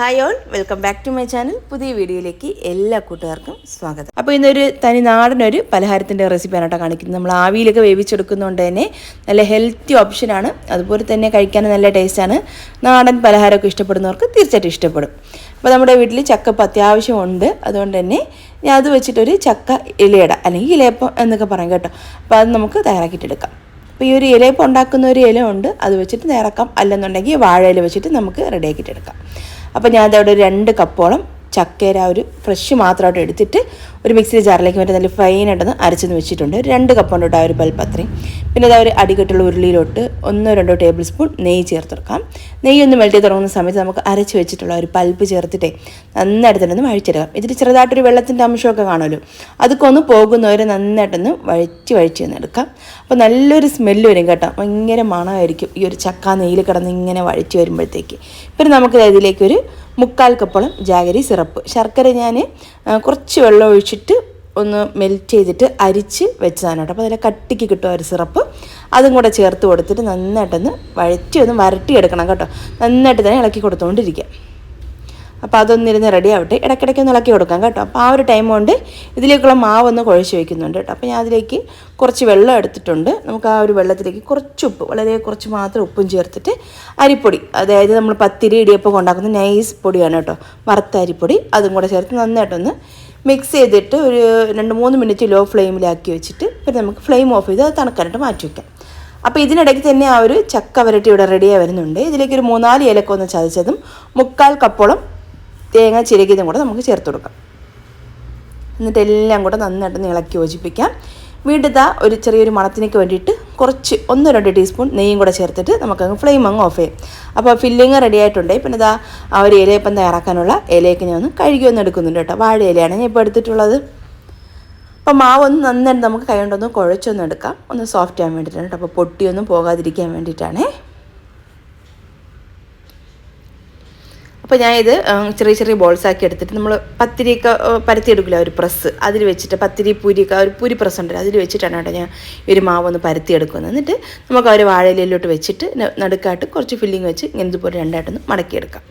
Hi all welcome back to my channel പുതിയ വീഡിയോയിലേക്ക് എല്ലാ കൂട്ടുകാർക്കും സ്വാഗതം. അപ്പോൾ ഇന്നൊരു തനി നാടനൊരു പലഹാരത്തിന്റെ റെസിപ്പിയാണ് കേട്ടോ കാണിക്കുന്നത്. നമ്മൾ ആവിയിലൊക്കെ വേവിച്ചെടുക്കുന്നതുകൊണ്ട് തന്നെ നല്ല ഹെൽത്തി ഓപ്ഷനാണ് അതുപോലെ തന്നെ കഴിക്കാൻ നല്ല ടേസ്റ്റാണ് നാടൻ പലഹാരമൊക്കെ ഇഷ്ടപ്പെടുന്നവർക്ക് തീർച്ചയായിട്ടും ഇഷ്ടപ്പെടും. അപ്പോൾ നമ്മുടെ വീട്ടിൽ ചക്കപ്പ് അത്യാവശ്യമുണ്ട്. അതുകൊണ്ട് തന്നെ ഞാൻ അത് വെച്ചിട്ടൊരു ചക്ക ഇലയട അല്ലെങ്കിൽ ഇലയപ്പം എന്നൊക്കെ പറയാം കേട്ടോ. അപ്പോൾ അത് നമുക്ക് തയ്യാറാക്കിയിട്ടെടുക്കാം. അപ്പോൾ ഈ ഒരു ഇലയപ്പം ഉണ്ടാക്കുന്ന ഒരു ഇല ഉണ്ട്. അത് വെച്ചിട്ട് നേരക്കാം അല്ലെന്നുണ്ടെങ്കിൽ വാഴ ഇല വെച്ചിട്ട് നമുക്ക് റെഡിയാക്കിയിട്ട് എടുക്കാം അപ്പോൾ ഞാൻ രണ്ട് കപ്പോളം ചക്കര ഒരു ഫ്രഷ് മാത്രമായിട്ട് എടുത്തിട്ട് ഒരു മിക്സി ജാറിലേക്ക് മറ്റേ നല്ല ഫൈനായിട്ടൊന്ന് അരച്ചെന്ന് വെച്ചിട്ടുണ്ട്. രണ്ട് കപ്പുണ്ട് കേട്ടോ ആ ഒരു പൽപ്പത്രയും പിന്നെ അത് ഒരു അടികെട്ടുള്ള ഉരുളിയിലോട്ട് ഒന്നോ രണ്ടോ ടേബിൾ സ്പൂൺ നെയ്യ് ചേർത്ത് കൊടുക്കാം നെയ്യ് ഒന്ന് മെൽറ്റ് തുടങ്ങുന്ന സമയത്ത് നമുക്ക് അരച്ച് വെച്ചിട്ടുള്ള ഒരു പൽപ്പ് ചേർത്തിട്ടേ നന്നായിട്ട് തന്നെ ഒന്ന് വഴിച്ചെടുക്കാം ഇതിൽ ചെറുതായിട്ടൊരു വെള്ളത്തിന്റെ അംശമൊക്കെ കാണുമല്ലോ. അതൊക്കെ ഒന്ന് പോകുന്നവരെ നന്നായിട്ടൊന്ന് വഴിച്ച് വഴിച്ച് എടുക്കാം. അപ്പോൾ നല്ലൊരു സ്മെല്ല് വരും കേട്ടോ. ഭയങ്കര മണമായിരിക്കും ഈ ഒരു ചക്ക നെയ്യിൽ കിടന്ന് ഇങ്ങനെ വഴിച്ച് വരുമ്പോഴത്തേക്ക്. പിന്നെ നമുക്ക് ഇതിലേക്ക് ഒരു മുക്കാൽ കപ്പോളം ജാഗരി സിറപ്പ്. ശർക്കര ഞാൻ കുറച്ച് വെള്ളം ഒഴിച്ചിട്ട് ഒന്ന് മെൽറ്റ് ചെയ്തിട്ട് അരിച്ച് വെച്ചതാണ് കേട്ടോ. അപ്പോൾ അതിൽ കട്ടിക്ക് കിട്ടും ഒരു സിറപ്പ്. അതും കൂടെ ചേർത്ത് കൊടുത്തിട്ട് നന്നായിട്ടൊന്ന് വഴറ്റി ഒന്ന് വരട്ടിയെടുക്കണം കേട്ടോ. നന്നായിട്ട് തന്നെ ഇളക്കി കൊടുത്തുകൊണ്ടിരിക്കുക അപ്പോൾ അതൊന്നിരുന്ന് റെഡി ആവട്ടെ. ഇടയ്ക്കിടയ്ക്ക് ഒന്ന് ഇളക്കി കൊടുക്കാം കേട്ടോ. അപ്പോൾ ആ ഒരു ടൈം കൊണ്ട് ഇതിലേക്കുള്ള ഒന്ന് കുഴച്ച് വയ്ക്കുന്നുണ്ട് കേട്ടോ. അപ്പോൾ ഞാൻ അതിലേക്ക് കുറച്ച് വെള്ളം എടുത്തിട്ടുണ്ട്. നമുക്ക് ആ ഒരു വെള്ളത്തിലേക്ക് കുറച്ച് ഉപ്പ് വളരെ കുറച്ച് മാത്രം ഉപ്പും ചേർത്തിട്ട് അരിപ്പൊടി അതായത് നമ്മൾ പത്തിരി ഇടിയപ്പം കൊണ്ടാക്കുന്ന നൈസ് പൊടിയാണ് കേട്ടോ. വറുത്ത അരിപ്പൊടി അതും കൂടെ ചേർത്ത് നന്നായിട്ടൊന്ന് മിക്സ് ചെയ്തിട്ട് ഒരു രണ്ട് മൂന്ന് മിനിറ്റ് ലോ ഫ്ലെയിമിലാക്കി വെച്ചിട്ട് പിന്നെ നമുക്ക് ഫ്ലെയിം ഓഫ് ചെയ്ത് അത് തണുക്കാനായിട്ട് മാറ്റി വയ്ക്കാം അപ്പോൾ ഇതിനിടയ്ക്ക് തന്നെ ആ ഒരു ചക്ക വരട്ടി ഇവിടെ റെഡിയായി വരുന്നുണ്ട്. ഇതിലേക്ക് ഒരു മൂന്നാൽ ഏലക്ക ഒന്ന് ചതച്ചതും മുക്കാൽ കപ്പോളം തേങ്ങ ചിരകിയതും കൂടെ നമുക്ക് ചേർത്ത് കൊടുക്കാം. എന്നിട്ട് എല്ലാം കൂടെ നന്നായിട്ട് ഇളക്കി യോജിപ്പിക്കാം. വീണ്ടും ഇതാ ഒരു ചെറിയൊരു മണത്തിനൊക്കെ വേണ്ടിയിട്ട് കുറച്ച് ഒന്ന് രണ്ട് ടീസ്പൂൺ നെയ്യും കൂടെ ചേർത്തിട്ട് നമുക്കങ്ങ് ഫ്ലെയിം അങ്ങ് ഓഫ് ചെയ്യാം. അപ്പോൾ ഫില്ലിങ് റെഡി ആയിട്ടുണ്ട്. പിന്നെ ഇതാ ആ ഒരു ഇലയപ്പം തയ്യാറാക്കാനുള്ള ഇലയൊക്കെ ഞാൻ ഒന്ന് കഴുകി ഒന്ന് എടുക്കുന്നുണ്ട് കേട്ടോ. വാഴ ഇലയാണ് ഞാൻ ഇപ്പോൾ എടുത്തിട്ടുള്ളത്. അപ്പോൾ മാവ് ഒന്ന് നന്നായിട്ട് നമുക്ക് കൈ കൊണ്ടൊന്ന് കുഴച്ചൊന്ന് എടുക്കാം. ഒന്ന് സോഫ്റ്റ് ആകാൻ വേണ്ടിയിട്ടാണ് കേട്ടോ. അപ്പോൾ പൊട്ടിയൊന്നും പോകാതിരിക്കാൻ വേണ്ടിയിട്ടാണേ. അപ്പോൾ ഞാൻ ഇത് ചെറിയ ചെറിയ ബോൾസ് ആക്കി എടുത്തിട്ട് നമ്മൾ പത്തിരിയൊക്കെ പരത്തിയെടുക്കില്ല ഒരു പ്രസ് അതിൽ വെച്ചിട്ട് പത്തിരി പൂരിയൊക്കെ ഒരു പൂരി പ്രസ് ഉണ്ടല്ലോ അതിൽ വെച്ചിട്ടാണ് കേട്ടോ ഞാൻ ഒരു മാവ് ഒന്ന് പരത്തിയെടുക്കുന്നത്. എന്നിട്ട് നമുക്ക് ആ ഒരു വാഴയിലോട്ട് വെച്ചിട്ട് നടുക്കായിട്ട് കുറച്ച് ഫില്ലിങ് വെച്ച് ഇങ്ങനെ ഇതുപോലെ രണ്ടായിട്ടൊന്ന് മടക്കിയെടുക്കാം.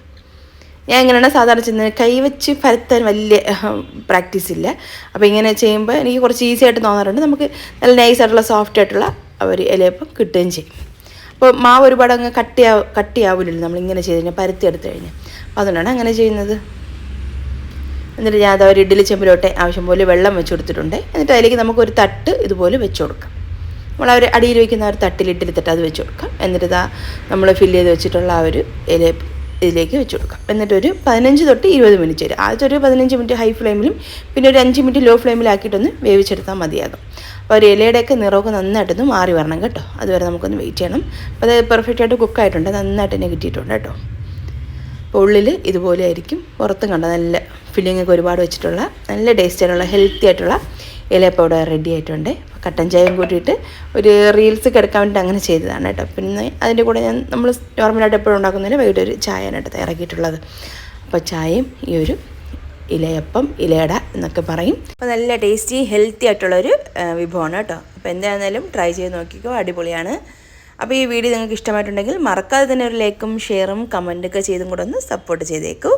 ഞാൻ എങ്ങനെയാണ് സാധാരണ ചെയ്യുന്നത്. കൈ വെച്ച് പരത്താൻ വലിയ പ്രാക്ടീസ് ഇല്ല. അപ്പോൾ ഇങ്ങനെ ചെയ്യുമ്പോൾ എനിക്ക് കുറച്ച് ഈസി ആയിട്ട് തോന്നാറുണ്ട്. നമുക്ക് നല്ല നൈസായിട്ടുള്ള സോഫ്റ്റ് ആയിട്ടുള്ള ഒരു ഇലയപ്പം കിട്ടുകയും ചെയ്യും. അപ്പോൾ മാവ് ഒരുപാട് അങ്ങ് കട്ടിയാ കട്ടിയാവില്ലല്ലോ നമ്മളിങ്ങനെ ചെയ്ത് കഴിഞ്ഞാൽ പരത്തി എടുത്തു കഴിഞ്ഞാൽ അപ്പോൾ അതുകൊണ്ടാണ് അങ്ങനെ ചെയ്യുന്നത്. എന്നിട്ട് ഞാൻ അത് ഒരു ഇഡ്ഡലി ചെമ്പിലോട്ടെ ആവശ്യം പോലെ വെള്ളം വെച്ച് കൊടുത്തിട്ടുണ്ട്. എന്നിട്ട് അതിലേക്ക് നമുക്ക് ഒരു തട്ട് ഇതുപോലെ വെച്ച് കൊടുക്കാം. നമ്മൾ ഒരു അടിയിൽ വയ്ക്കുന്ന ഒരു തട്ടിൽ ഇഡ്ഡലി തട്ട് അത് വെച്ച് കൊടുക്കാം. എന്നിട്ട് ഇതാ നമ്മൾ ഫില്ല് ചെയ്ത് വെച്ചിട്ടുള്ള ആ ഒരു ഇല ഇതിലേക്ക് വെച്ച് കൊടുക്കാം. എന്നിട്ടൊരു പതിനഞ്ച് തൊട്ട് ഇരുപത് മിനിറ്റ് വരെ. ആദ്യത്തെ ഒരു പതിനഞ്ച് മിനിറ്റ് ഹൈ ഫ്ലെയിമിലും പിന്നെ ഒരു അഞ്ച് മിനിറ്റ് ലോ ഫ്ലെയിമിലാക്കിയിട്ടൊന്ന് വേവിച്ചെടുത്താൽ മതിയാകും. അപ്പോൾ ഒരു ഇലയുടെയൊക്കെ നിറമൊക്കെ നന്നായിട്ടൊന്ന് മാറി വരണം കേട്ടോ. അതുവരെ നമുക്കൊന്ന് വെയിറ്റ് ചെയ്യണം. അപ്പോൾ അത് പെർഫെക്റ്റ് ആയിട്ട് കുക്കായിട്ടുണ്ട് നന്നായിട്ട് തന്നെ കിട്ടിയിട്ടുണ്ട് കേട്ടോ. അപ്പോൾ ഉള്ളിൽ ഇതുപോലെ ആയിരിക്കും. പുറത്തും കണ്ട നല്ല ഫില്ലിങ്ങൊക്കെ ഒരുപാട് വെച്ചിട്ടുള്ള നല്ല ടേസ്റ്റ് ആയിട്ടുള്ള ഹെൽത്തി ആയിട്ടുള്ള ഇലയപ്പം ഇവിടെ റെഡി ആയിട്ടുണ്ട്. കട്ടൻ ചായയും കൂട്ടിയിട്ട് ഒരു റീൽസ് കിടക്കാൻ വേണ്ടി അങ്ങനെ ചെയ്തതാണ് കേട്ടോ. പിന്നെ അതിന്റെ കൂടെ ഞാൻ നമ്മൾ നോർമലായിട്ട് എപ്പോഴും ഉണ്ടാക്കുന്നതിന് വൈകിട്ട് ഒരു ചായയാണ് തയ്യാറാക്കിയിട്ടുള്ളത്. അപ്പോൾ ചായയും ഈ ഒരു ഇലയപ്പം ഇലയട എന്നൊക്കെ പറയും. അപ്പോൾ നല്ല ടേസ്റ്റി ഹെൽത്തി ആയിട്ടുള്ളൊരു വിഭവമാണ് കേട്ടോ. അപ്പോൾ എന്തായിരുന്നാലും ട്രൈ ചെയ്ത് നോക്കിക്കോ. അടിപൊളിയാണ്. അപ്പോൾ ഈ വീഡിയോ നിങ്ങൾക്ക് ഇഷ്ടമായിട്ടുണ്ടെങ്കിൽ മറക്കാതെ തന്നെ ഒരു ലൈക്കും ഷെയറും കമന്റൊക്കെ ചെയ്തും കൂടെ ഒന്ന് സപ്പോർട്ട് ചെയ്തേക്കൂ.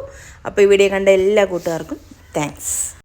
അപ്പോൾ ഈ വീഡിയോ കണ്ട എല്ലാ കൂട്ടുകാർക്കും താങ്ക്സ്